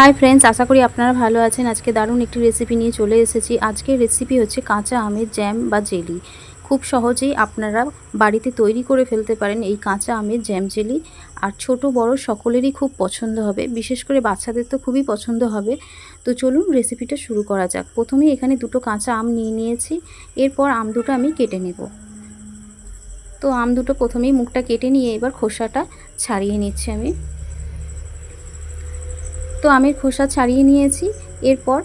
Hi friends আশা করি আপনারা ভালো আছেন। আজকে দারুণ একটি রেসিপি নিয়ে চলে এসেছি। আজকের রেসিপি হচ্ছে কাঁচা আমের জ্যাম বা জেলি খুব সহজেই আপনারা বাড়িতে তৈরি করে ফেলতে পারেন এই কাঁচা আমের জ্যাম জেলি আর ছোট, বড় সকলেরই খুব পছন্দ হবে। বিশেষ করে বাচ্চাদের তো খুবই পছন্দ হবে। তো চলুন রেসিপিটা শুরু করা যাক। প্রথমে এখানে দুটো কাঁচা আম নিয়ে নিয়েছি। এরপর আম দুটো আমি কেটে নেব। তো আম দুটো প্রথমেই মুখটা কেটে নিয়ে এবার খোসাটা ছাড়িয়ে নিচ্ছি আমি। তো আমের খোসা ছাড়িয়ে নিয়েছি, এরপর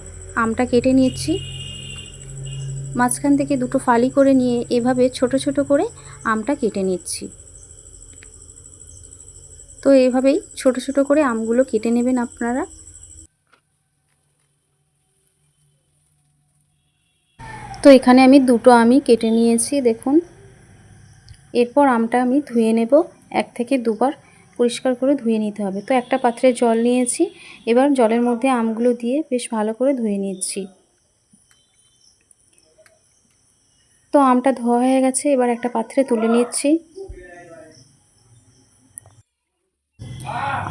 আমটা কেটে নিয়েছি মাঝখান থেকে দুটো ফালি করে নিয়ে এভাবে ছোট ছোট করে আমটা কেটে নিচ্ছি। তো এভাবেই ছোট ছোট করে আমগুলো কেটে নেবেন আপনারা। তো এখানে আমি দুটো আমি কেটে নিয়েছি, দেখুন। এরপর আমটা আমি ধুয়ে নেব, এক থেকে দুবার পরিষ্কার করে ধুয়ে নিতে হবে। তো একটা পাত্রে জল নিয়েছি, এবার জলের মধ্যে আমগুলো দিয়ে বেশ ভালো করে ধুয়ে নিচ্ছি। তো আমটা ধোয়া হয়ে গেছে, এবার একটা পাত্রে তুলে নিচ্ছি।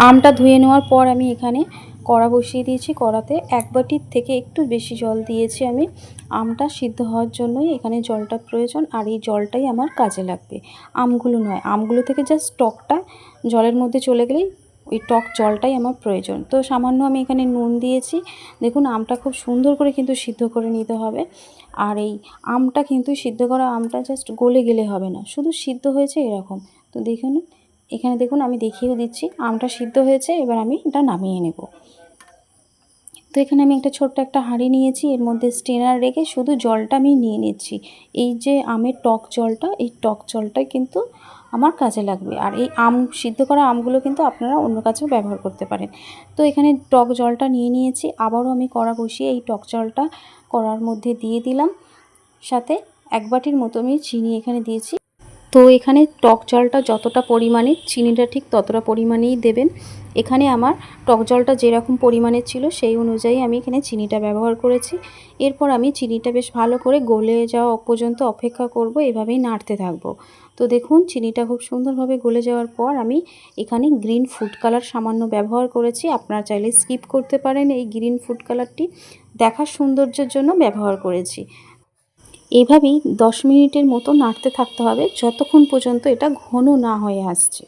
আমটা ধুয়ে নেওয়ার পর আমি এখানে কড়া বসিয়ে দিয়েছি, কড়াতে এক বাটির থেকে একটু বেশি জল দিয়েছি আমি। আমটা সিদ্ধ হওয়ার জন্যই এখানে জলটা প্রয়োজন আর এই জলটাই আমার কাজে লাগবে। আমগুলো নয়, আমগুলো থেকে জাস্ট টকটা জলের মধ্যে চলে গেলেই ওই টক জলটাই আমার প্রয়োজন। তো সামান্য আমি এখানে নুন দিয়েছি। দেখুন, আমটা খুব সুন্দর করে কিন্তু সিদ্ধ করে নিতে হবে। আর এই আমটা কিন্তু সিদ্ধ করা আমটা জাস্ট গলে গেলে হবে না। শুধু সিদ্ধ হয়েছে এরকম। তো দেখুন এখানে দেখুন আমি দেখিয়েও দিচ্ছি, আমটা সিদ্ধ হয়েছে, এবার আমি এটা নামিয়ে নেব। তো এখানে আমি একটা ছোট্ট একটা হাঁড়ি নিয়েছি, এর মধ্যে স্টেনার রেখে শুধু জলটা আমি নিয়ে নিচ্ছি। এই যে আমের টক জলটা, এই টক জলটাই কিন্তু আমার কাজে লাগবে। আর এই আম, সিদ্ধ করা আমগুলো কিন্তু আপনারা অন্য কাছেও ব্যবহার করতে পারেন। তো এখানে টক জলটা নিয়ে নিয়েছি, আবারও আমি কড়া বসিয়ে এই টক জলটা কড়ার মধ্যে দিয়ে দিলাম। সাথে এক বাটির মতো আমি চিনি এখানে দিয়েছি। তো এখানে টক জলটা যতটা পরিমাণে, চিনিটা ঠিক ততটা পরিমাণেই দেবেন। এখানে আমার টক জলটা যেরকম পরিমাণের ছিল সেই অনুযায়ী আমি এখানে চিনিটা ব্যবহার করেছি। এরপর আমি চিনিটা বেশ ভালো করে গলে যাওয়া পর্যন্ত অপেক্ষা করব, এভাবেই নাড়তে থাকব। তো দেখুন, চিনিটা খুব সুন্দরভাবে গলে যাওয়ার পর আমি এখানে গ্রিন ফুড কালার সামান্য ব্যবহার করেছি। আপনারা চাইলে স্কিপ করতে পারেন এই গ্রিন ফুড কালারটি। দেখার সৌন্দর্যের জন্য ব্যবহার করেছি। এইভাবেই দশ মিনিটের মতো নাড়তে থাকতে হবে যতক্ষণ পর্যন্ত এটা ঘন না হয়ে আসছে।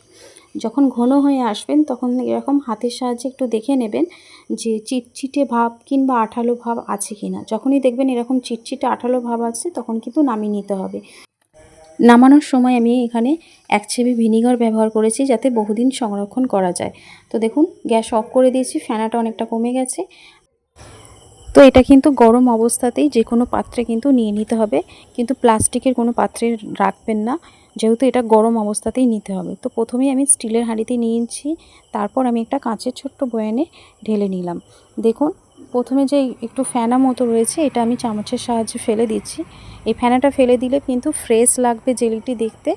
যখন ঘন হয়ে আসবেন তখন এরকম হাতের সাহায্যে একটু দেখে নেবেন যে চিটচিটে ভাব কিংবা আঠালো ভাব আছে কি না যখনই দেখবেন এরকম চিটচিটে আঠালো ভাব আছে তখন কিন্তু নামিয়ে নিতে হবে। নামানোর সময় আমি এখানে এক ছেবি ভিনিগার ব্যবহার করেছি যাতে বহুদিন সংরক্ষণ করা যায়। তো দেখুন, গ্যাস অফ করে দিয়েছি ফ্যানাটা অনেকটা কমে গেছে। তো এটা কিন্তু গরম অবস্থাতেই যে কোনো পাত্রে কিন্তু নিয়ে নিতে হবে। কিন্তু প্লাস্টিকের কোনো পাত্রে রাখবেন না। যেহেতু এটা গরম অবস্থাতেই নিতে হবে। তো প্রথমেই আমি স্টিলের হাঁড়িতে নিয়েছি তারপর আমি একটা কাঁচের ছোট্ট বয়ানে ঢেলে নিলাম। দেখুন, প্রথমে যে একটু ফ্যানা মতো রয়েছে, এটা আমি চামচের সাহায্যে ফেলে দিচ্ছি। এই ফ্যানাটা ফেলে দিলে কিন্তু ফ্রেশ লাগবে জেলিটি দেখতে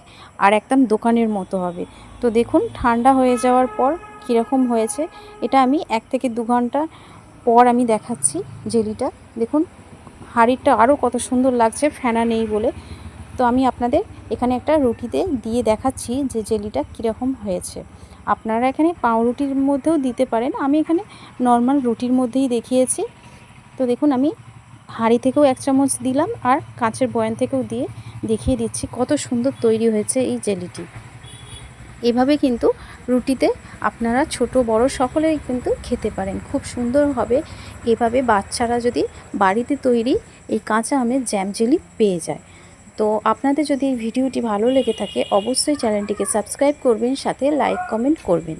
আর একদম দোকানের মতো হবে। তো দেখুন, ঠান্ডা হয়ে যাওয়ার পর কীরকম হয়েছে, এটা আমি এক থেকে দু ঘণ্টা পর আমি দেখাচ্ছি জেলিটা। দেখুন, হাঁড়িটা আরও কত সুন্দর লাগছে, ফেনা নেই বলে। তো আমি আপনাদের এখানে একটা রুটিতে দিয়ে দেখাচ্ছি যে জেলিটা কীরকম হয়েছে। আপনারা এখানে পাউরুটির মধ্যেও দিতে পারেন। আমি এখানে নর্মাল রুটির মধ্যেই দেখিয়েছি। তো দেখুন, আমি হাঁড়ি থেকেও এক চামচ দিলাম আর কাঁচের বয়ান থেকেও দিয়ে দেখিয়ে দিচ্ছি কত সুন্দর তৈরি হয়েছে এই জেলিটি। এভাবে কিন্তু রুটিতে আপনারা ছোট, বড় সকলেই কিন্তু খেতে পারেন। খুব সুন্দর হবে। এভাবে বাচ্চারা যদি বাড়িতে তৈরি এই কাঁচা আমের জ্যাম জেলি পেয়ে যায়। তো আপনাদের যদি এই ভিডিওটি ভালো লেগে থাকে, অবশ্যই চ্যানেলটিকে সাবস্ক্রাইব করবেন, সাথে লাইক, কমেন্ট করবেন।